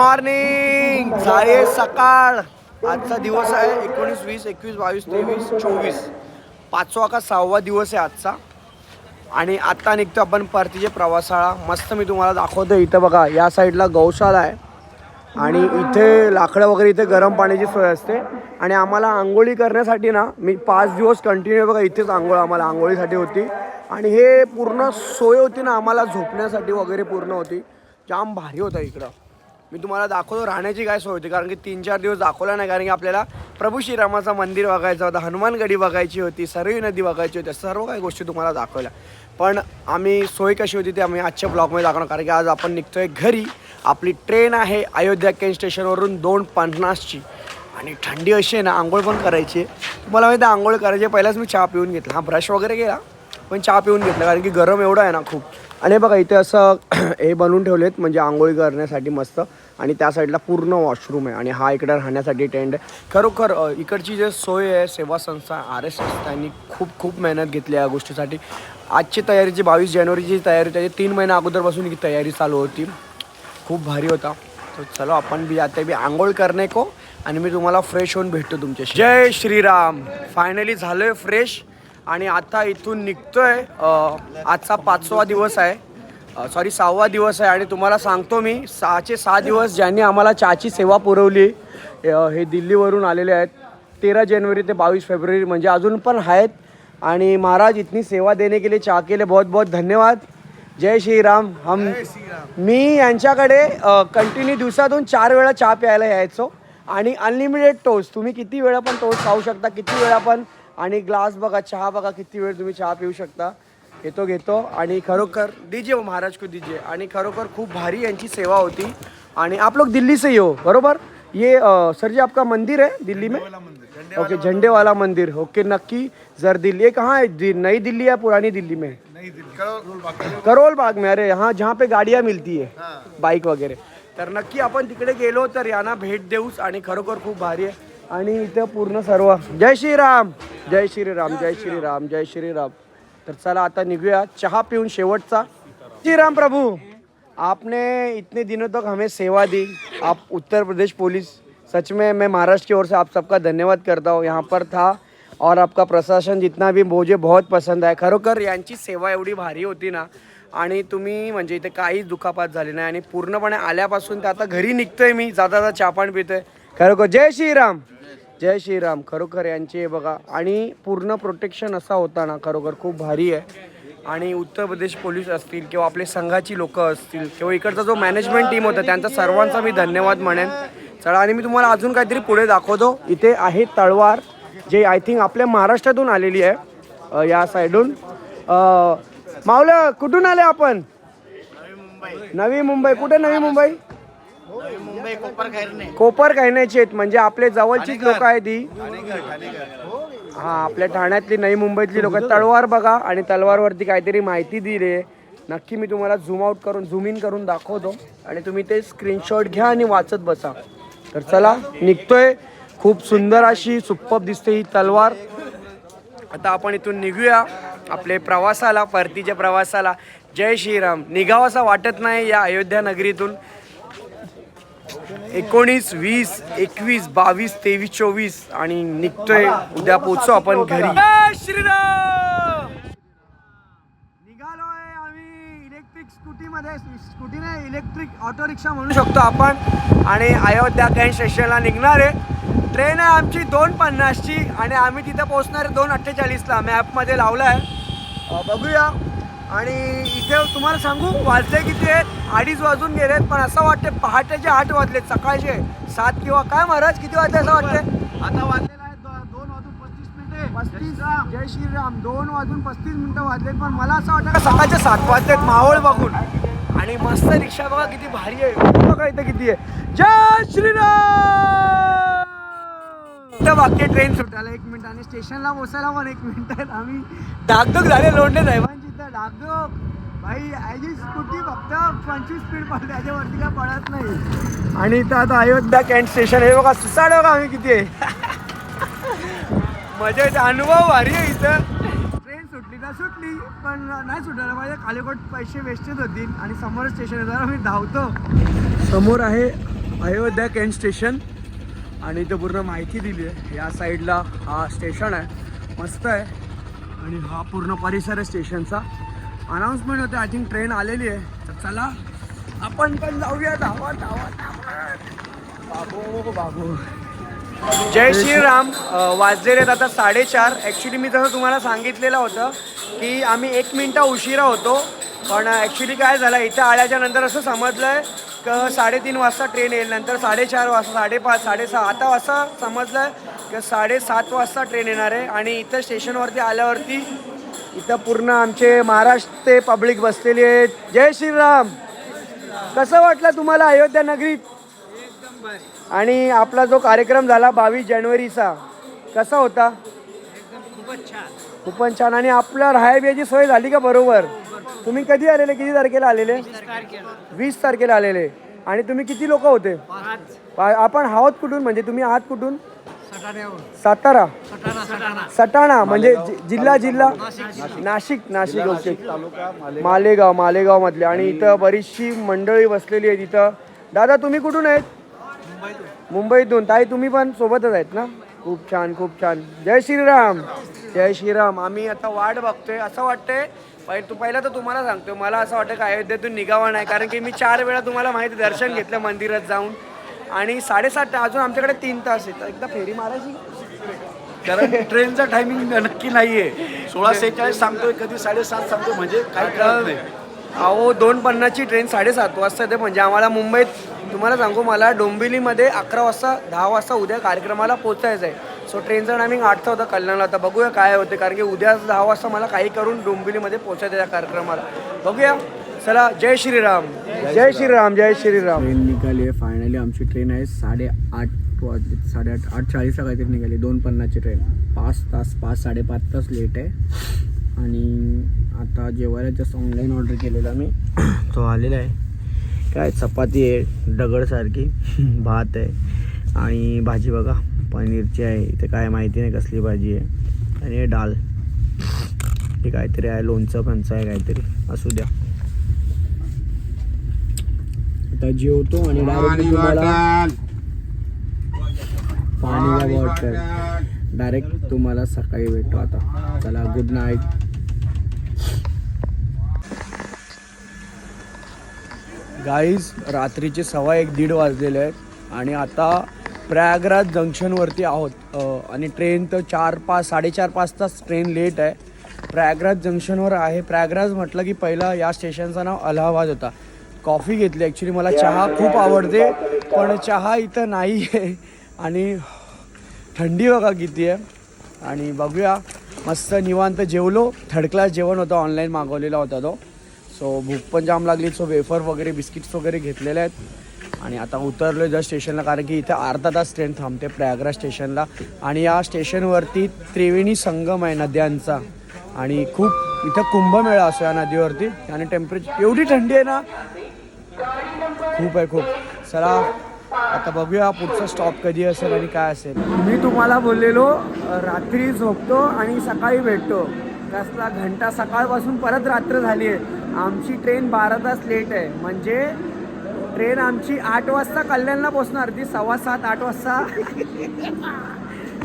Morning झाले सकाळ. आजचा दिवस आहे एकोणीस वीस एकवीस बावीस तेवीस चोवीस. पाचवा का सहावा दिवस आहे आजचा. आणि आत्ता निघतो आपण परतीचे प्रवासाळा मस्त मी तुम्हाला दाखवतो इथं बघा या साईडला गौशाला आहे. आणि इथे लाकडं वगैरे इथे गरम पाण्याची सोय असते. आणि आम्हाला आंघोळी करण्यासाठी ना मी पाच दिवस कंटिन्यू बघा इथेच आंघोळ आम्हाला आंघोळीसाठी होती. आणि हे पूर्ण सोय होती ना आम्हाला झोपण्यासाठी वगैरे पूर्ण होती. जाम भारी होता इकडं. मी तुम्हाला दाखवतो राहण्याची काय सोय होती कारण की तीन चार दिवस दाखवला नाही कारण की आपल्याला प्रभू श्रीरामाचं मंदिर बघायचं होतं हनुमानगडी बघायची होती सरयू नदी बघायची होती सर्व काही गोष्टी तुम्हाला दाखवल्या. पण आम्ही सोय कशी होती ते आम्ही आजच्या ब्लॉगमध्ये दाखवणार कारण की आज आपण निघतोय घरी. आपली ट्रेन आहे अयोध्या केन स्टेशनवरून दोन पन्नासची. आणि थंडी अशी आहे ना आंघोळ पण करायची. आहे तुम्हाला माहिती आहे आंघोळ करायची पहिल्याच पहिलाच मी चहा पिऊन घेतला. हा ब्रश वगैरे केला पण चहा पिऊन घेतला कारण की गरम एवढं आहे ना खूप. आणि बघा इथे असं हे बनवून ठेवलेत म्हणजे आंघोळी करण्यासाठी मस्त. आणि त्या साईडला पूर्ण वॉशरूम आहे. आणि हा इकडे राहण्यासाठी टेंट आहे. खरोखर इकडची जे सोय आहे सेवा संस्था आर एस एस त्यांनी खूप खूप मेहनत घेतली या गोष्टीसाठी. आजची तयारीची बावीस जानेवारीची तयारी त्याची तीन महिन्या अगोदरपासून ही तयारी चालू होती. खूप भारी होता. तर चलो आपण बी आता बी आंघोळ करणे को आणि मी तुम्हाला फ्रेश होऊन भेटतो तुमच्याशी. जय श्रीराम. फायनली झालोय फ्रेश आणि आता इथून निघतोय आजचा पाचवा दिवस आहे. सॉरी सहावा दिवस आहे आणि तुम्हाला सांगतो मी सहाचे सहा दिवस ज्यांनी आम्हाला चहाची सेवा पुरवली हे दिल्लीवरून आलेले आहेत. तेरह जनवरी ते बावीस फेब्रुवारी म्हणजे अजून पण आहेत. आणि महाराज इतनी सेवा देने के लिए चाह के लिए बहुत बहुत धन्यवाद. जय श्रीराम. हम मी यांच्याकडे कंटिन्यू दिवसातून चार वेळा चहा प्यायला यायचो. आणि अनलिमिटेड टोस्ट तुम्ही किती वेळा पण टोस्ट खाऊ शकता किती वेळा पण आणि ग्लास बघा चहा बघा किती वेळ तुम्ही चहा पिऊ शकता. घेतो घेतो. आणि खरोखर दीजिए हो, महाराज को दीजिए आणि खरोखर खूप भारी यांची सेवा होती. आणि आप लोग दिल्ली से ही हो बरोबर? ये सर जी आपका मंदिर है दिल्ली में ओके झंडे वाला मंदिर. ओके नक्की. जर दिल्ली ये कहाँ है दि- नई दिल्ली या पुरानी दिल्ली में करोल बाग में अरे हाँ जहाँ पे गाडिया मिलती है बाईक वगैरे तर नक्की आपण तिकडे गेलो तर यांना भेट देऊच आणि खरोखर खूप भारी आहे. आणि इथं पूर्ण सर्व. जय श्रीराम! जय श्रीराम जय श्रीराम जय श्रीराम. तर चला आता निघूया. चहा पिऊन शेवटचा. श्रीराम प्रभू आपने इतने दिनों तक हमें सेवा दी. आप उत्तर प्रदेश पुलिस सच में मैं महाराष्ट्र की ओर से आप सबका धन्यवाद करता हूँ. यहाँ पर था और आपका प्रशासन जितना भी मुझे बहुत पसंद आहे खरोखर यांची सेवा एवढी भारी होती ना आणि तुम्ही म्हणजे इथे काहीच दुखापात झाली नाही. आणि पूर्णपणे आल्यापासून ते आता घरी निघतोय मी. जाता जाता चापाण पितोय. खरोखर जय श्रीराम. जय श्रीराम. खरोखर यांचे हे बघा आणि पूर्ण प्रोटेक्शन असा होता ना खरोखर खूप भारी आहे. आणि उत्तर प्रदेश पोलीस असतील किंवा आपले संघाची लोक असतील किंवा इकडचा जो मॅनेजमेंट टीम होता त्यांचा सर्वांचा मी धन्यवाद म्हणेन. चला आणि मी तुम्हाला अजून काहीतरी पुढे दाखवतो. इथे आहे तळवार जे आय थिंक आपल्या महाराष्ट्रातून आलेली आहे या साईडून मावलं कुठून आले आपण? नवी मुंबई. कुठे नवी मुंबई? मुंबई कोपर खैरणे. कोपर आहेत म्हणजे आपले जवळचीच लोक आहेत ही. हा आपल्या ठाण्यातली नवी मुंबईतली लोक. तलवार बघा आणि तलवारवरती काहीतरी माहिती दिली आहे नक्की मी तुम्हाला झूम आउट करून झूम इन करून दाखवतो. आणि तुम्ही ते स्क्रीनशॉट घ्या आणि वाचत बसा. तर चला निघतोय. खूप सुंदर अशी सुप्पप दिसते ही तलवार. आता आपण इथून निघूया आपले प्रवासाला परतीच्या प्रवासाला. जय श्रीराम. निघावासा वाटत नाही या अयोध्या नगरीतून. एकोणीस वीस एकवीस बावीस तेवीस चोवीस आणि निघतोय. उद्या पोचू आपण घरी. श्रीराम! निघालोय आम्ही इलेक्ट्रिक स्कूटीमध्ये. स्कूटी नाही इलेक्ट्रिक ऑटो रिक्षा म्हणू शकतो आपण. आणि अयोध्या काही स्टेशनला निघणार आहे. ट्रेन आहे आमची दोन पन्नासची आणि आम्ही तिथं पोहोचणार आहे दोन अठ्ठेचाळीसला. मॅपमध्ये लावला आहे बघूया. आणि इथे तुम्हाला सांगू वाजले किती आहेत? अडीच वाजून गेलेत पण असं वाटतं पहाटेचे आठ वाजलेत सकाळचे सात किंवा काय महाराज किती वाजले असं वाटतं आता वाजलेला आहे दोन वाजून पस्तीस मिनिटे. पस्तीस. जय श्रीराम. दोन वाजून पस्तीस मिनिटं वाजलेत पण मला असं वाटतं का सकाळचे सात वाजलेत मावळ बघून. आणि मस्त रिक्षा बघा किती भारी आहे. बघा इथं किती आहे. जय श्रीराम! इथं बाकी ट्रेन सुटायला एक मिनिट आणि स्टेशनला पोचायला पण एक मिनिट आहेत. आम्ही डागडुग झाले लोंढे साहेबांची. डागडुग भाई ॲजी स्कूटी फक्त पंचवीस स्पीड पडते त्याच्यावरती काय पडत नाही. आणि इथं आता अयोध्या कॅन्ट स्टेशन हे बघा सुसाड बघा आम्ही किती आहे. मजा येते अनुभव भारी आहे इथं. ट्रेन सुटली तर सुटली पण नाही सुटायला पाहिजे खालीकोट पैसे वेस्टेज होतील आणि समोर स्टेशन जरा मी धावतो. समोर आहे अयोध्या केंट स्टेशन आणि इथं पूर्ण माहिती दिली आहे. या साईडला हा स्टेशन आहे. मस्त आहे. आणि हा पूर्ण परिसर आहे स्टेशनचा. अनाऊन्समेंट होते आय थिंक ट्रेन आलेली आहे. तर चला आपण पण जाऊया धावा धावा धावा बाबू जय श्रीराम. वाजलेले आता साडेचार. ॲक्च्युली मी जसं तुम्हाला सांगितलेलं होतं की आम्ही एक मिनटं उशिरा होतो पण ॲक्च्युली काय झालं इथं आल्याच्यानंतर असं समजलं आहे की साडेतीन वाजता ट्रेन येईल नंतर साडेचार वाजता साडेपाच साडेसहा आता असं समजलं आहे की साडेसात वाजता ट्रेन येणार आहे आणि इथं स्टेशनवरती आल्यावरती इथं पूर्ण आमचे महाराष्ट्र ते पब्लिक बसलेली आहेत. जय श्रीराम. कसं वाटलं तुम्हाला अयोध्या नगरीत? आणि आपला जो कार्यक्रम झाला बावीस जानेवारीचा कसा होता? खूपच छान. आणि आपल्या राहायची सोय झाली का बरोबर? तुम्ही कधी आलेले? किती तारखेला आलेले? वीस तारखेला आलेले. आणि तुम्ही किती लोक होते? आपण आहोत कुठून? म्हणजे तुम्ही आहात कुठून? सातारा? सटाणा म्हणजे जि- जिल्हा जिल्हा? नाशिक नाशिक. ओके. मालेगाव. मालेगाव मधले आणि इथं बरीचशी मंडळी बसलेली आहेत इथं. दादा तुम्ही कुठून आहेत? मुंबईतून. ताई तुम्ही पण सोबतच आहेत ना? खूप छान खूप छान. जय श्रीराम. जय श्रीराम. आम्ही आता वाट बघतोय. असं वाटतंय पहि तू पहिला तर तुम्हाला सांगतो मला असं वाटतं की अयोध्येतून निघावं नाही कारण की मी चार वेळा तुम्हाला माहिती दर्शन घेतलं मंदिरात जाऊन. आणि साडेसात अजून आमच्याकडे तीन तास आहेत एकदा फेरी मारायची? कारण ट्रेनचा टायमिंग नक्की नाहीये. सोळा सेहेचाळीस सांगतोय कधी साडेसात सांगतोय म्हणजे काय कळत नाही. अहो दोन पन्नासची ट्रेन साडेसात वाजता येते. म्हणजे आम्हाला मुंबईत तुम्हाला सांगू मला डोंबिवलीमध्ये अकरा वाजता दहा वाजता उद्या कार्यक्रमाला पोचायचं आहे. सो ट्रेनचं टायमिंग आठचा होता कल्याणला. आता बघूया काय होते. कारण की उद्या दहा वाजता मला काही करून डोंबिवलीमध्ये पोचायचं आहे त्या कार्यक्रमाला. बघूया. चला जय श्रीराम. जय श्रीराम जय श्रीराम. ट्रेन निघाली आहे फायनली आमची ट्रेन आहे. साडेआठ वाजले साडेआठ आठ चाळीसला काहीतरी निघाली. दोन पन्नासची ट्रेन. पाच तास पाच साडेपाच तास लेट आहे. आणि आता जेवायला जस्ट ऑनलाईन ऑर्डर केलेला मी. तो आलेला आहे. काय चपाती आहे दगडसारखी भात आहे. आणि भाजी बघा पनीरची आहे. इथे काय माहिती नाही कसली भाजी आहे. आणि हे डाल. हे काहीतरी आहे लोणचं पंचं आहे काहीतरी. असू द्या. आता जेवतो आणि डायरेक्ट तुम्हाला पाणी बॉटल डायरेक्ट तुम्हाला सकाळी भेटतो आता. चला गुड नाईट गाईज रात्रीचे सव्वा एक दीड वाजलेले आहेत. आणि आता प्रयागराज जंक्शनवरती आहोत. आणि ट्रेन तर चार पाच साडेचार पाच तास ट्रेन लेट आहे. प्रयागराज जंक्शनवर आहे. प्रयागराज म्हटलं की पहिला या स्टेशनचं नाव अलाहाबाद होता. कॉफी घेतली. ॲक्च्युली मला चहा खूप आवडते पण चहा इथं नाही आहे आणि थंडी बघा किती आहे. आणि बघूया. मस्त निवांत जेवलो. थर्ड क्लास जेवण होतं ऑनलाईन मागवलेला होता तो. सो भूक पण जाम लागली. सो वेफर वगैरे बिस्किट्स वगैरे घेतलेले आहेत. आणि आता उतरलो जस्ट स्टेशनला कारण की इथे अर्धा तास ट्रेन थांबते प्रयागराज स्टेशनला. आणि या स्टेशनवरती त्रिवेणी संगम आहे नद्यांचा. आणि खूप इथं कुंभमेळा असतो या नदीवरती. आणि टेम्परेचर एवढी थंडी आहे ना खूप आहे खूप. चला आता बघूया पुढचा स्टॉप कधी असेल आणि काय असेल. मी तुम्हाला बोललेलो रात्री झोपतो आणि सकाळी भेटतो. कसला घंटा सकाळपासून परत रात्र झाली आहे. आमची ट्रेन बारा तास लेट आहे. म्हणजे ट्रेन आमची आठ वाजता कल्याणला पोचणार ती सव्वा सात आठ वाजता.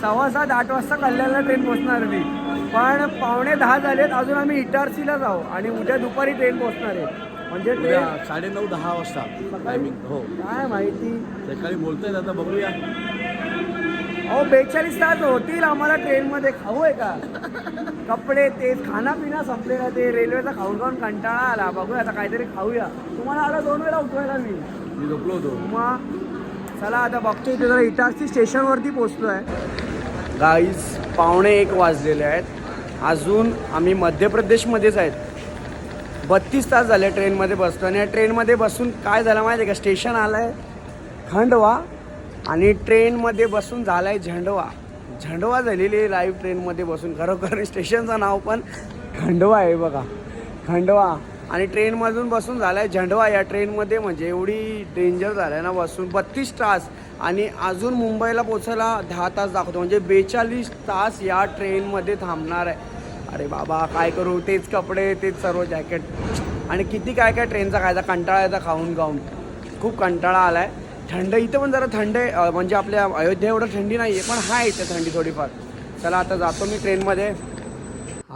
सव्वा सात आठ वाजता कल्याणला ट्रेन पोचणार ती पण पावणे दहा झालेत अजून आम्ही इटारसीला जाऊ आणि उद्या दुपारी ट्रेन पोचणार आहे. म्हणजे साडे नऊ दहा वाजता टायमिंग हो. काय माहिती? सकाळी बोलतायत आता बघूया. अहो बेचाळीस तास होतील आम्हाला ट्रेनमध्ये खाऊ आहे का? कपडे ते खाना पिना संपलेला ते. रेल्वेचा खाऊन खाऊन कंटाळा आला. बघूया आता काहीतरी खाऊया. तुम्हाला आला दोन वेळा उठवायला मी. मी झोपलो होतो. मग चला आता बघतो इथे जरा इटारसी स्टेशनवरती पोचलो आहे गाईज पावणे एक वाजलेले आहेत. अजून आम्ही मध्य प्रदेशमध्येच आहेत. बत्तीस तास झाले ट्रेनमध्ये बसतो आणि या ट्रेनमध्ये बसून काय झालं माहिती आहे का? स्टेशन आलं आहे खंडवा आणि ट्रेनमध्ये बसून झाला आहे झंडवा. झंडवा झालेली आहे लाईव्ह ट्रेनमध्ये बसून. खरोखर स्टेशनचं नाव पण खंडवा आहे बघा. खंडवा. आणि ट्रेनमधून बसून झाला आहे झंडवा. या ट्रेनमध्ये म्हणजे एवढी डेंजर झालं आहे ना बसून. बत्तीस तास. आणि अजून मुंबईला पोचायला दहा तास दाखवतो. म्हणजे बेचाळीस तास या ट्रेनमध्ये थांबणार आहे. अरे बाबा काय करू? तेच कपडे तेच सर्व जॅकेट आणि किती काय काय ट्रेनचा खायचा कंटाळा येता खाऊन खाऊन. खूप कंटाळा आला आहे थंड इथं पण जरा थंड आहे. म्हणजे आपल्या अयोध्या एवढं थंडी नाही आहे पण आहे इथे थंडी थोडीफार. चला आता जातो मी ट्रेनमध्ये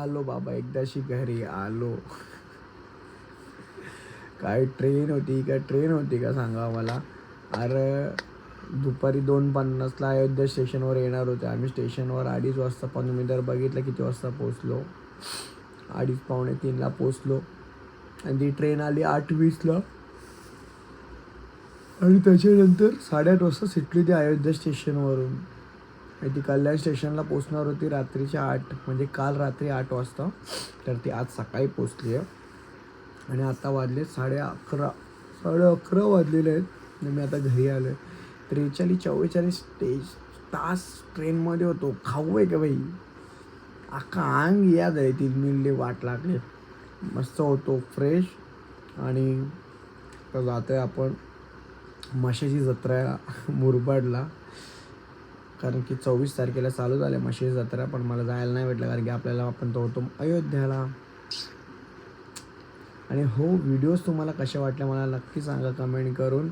आलो बाबा एकदाशी घरी आलो. काय ट्रेन होती काय ट्रेन होती का? सांगा मला. अरे दुपारी दोन पन्नासला अयोध्या स्टेशनवर येणार होते. आम्ही स्टेशनवर अडीच वाजता पण मी तर बघितलं किती वाजता पोचलो अडीच पावणे तीनला पोचलो आणि ती ट्रेन आली आठ वीसला. आणि त्याच्यानंतर साडेआठ वाजता सुटली ती अयोध्या स्टेशनवरून. आणि ती कल्याण स्टेशनला पोचणार होती रात्रीच्या आठ म्हणजे काल रात्री आठ वाजता. तर ती आज सकाळी पोचली आहे. आणि आता वाजले साडे अकरा साडे अकरा वाजलेले आहेत. आणि मी आता घरी आलो आहे त्रेचाळीस चव्वेचाळीस स्टेज तास ट्रेनमध्ये होतो. खाऊ आहे का बाई? अख्खा अंग याद आहे तीन मिळली वाट लागले. मस्त होतो फ्रेश आणि जातो आहे आपण म्हशीची जत्रा मुरबाडला. कारण की चोवीस तारखेला चालू झाले म्हशीची जत्रा पण मला जायला नाही भेटलं. कारण की आपल्याला आपण तो होतो अयोध्याला. आणि हो व्हिडिओज तुम्हाला कशा वाटल्या मला नक्की सांगा. कमेंट करून.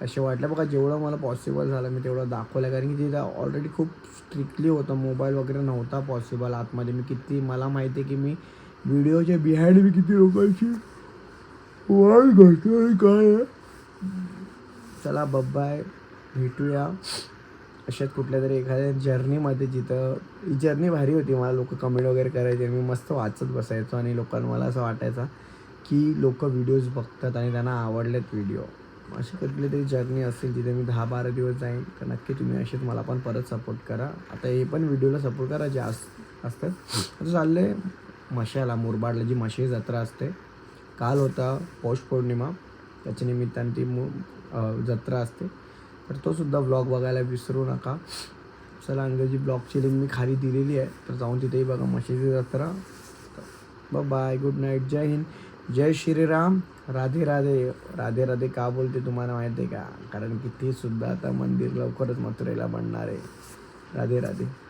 कसे वाटलं. बघा जेवढं मला पॉसिबल झालं मी तेवढं दाखवलं कारण की तिथं ऑलरेडी खूप स्ट्रिक्टली होतं. मोबाईल वगैरे नव्हता पॉसिबल आतमध्ये. मी किती मला माहिती आहे की मी व्हिडिओच्या बिहाइंड मी किती लोकांची वाट घडतो आणि काय चला बब्बाय भेटूया. अशात कुठल्या तरी एखाद्या जर्नीमध्ये जिथं ही जर्नी भारी होती. मला लोक कमेंट वगैरे करायचे. मी मस्त वाचत बसायचो आणि लोकांना मला असं वाटायचं की लोक व्हिडिओज बघतात आणि त्यांना आवडलेत व्हिडिओ अशी कुठली तरी जर्नी असेल जिथे मी दहा बारा दिवस जाईन तर नक्की तुम्ही असेच मला पण परत सपोर्ट करा. आता हे पण व्हिडिओला सपोर्ट करा जे अस असतात. आता चाललं आहे मशाला मुरबाडला जी मशी जत्रा असते. काल होता पौष पौर्णिमा. त्याच्या निमित्ताने ती मु जत्रा असते. तर तोसुद्धा ब्लॉग बघायला विसरू नका. चला अंग्रेजी ब्लॉगची लिंक मी खाली दिलेली आहे. तर जाऊन तिथेही बघा म्हशीची जत्रा. बाय गुड नाईट जय हिंद. जय श्रीराम. राधे राधे. राधे राधे का बोलते तुम्हाला माहिती आहे का? कारण की ती सुद्धा आता मंदिर लवकरच मथुरेला बनणार आहे. राधे राधे.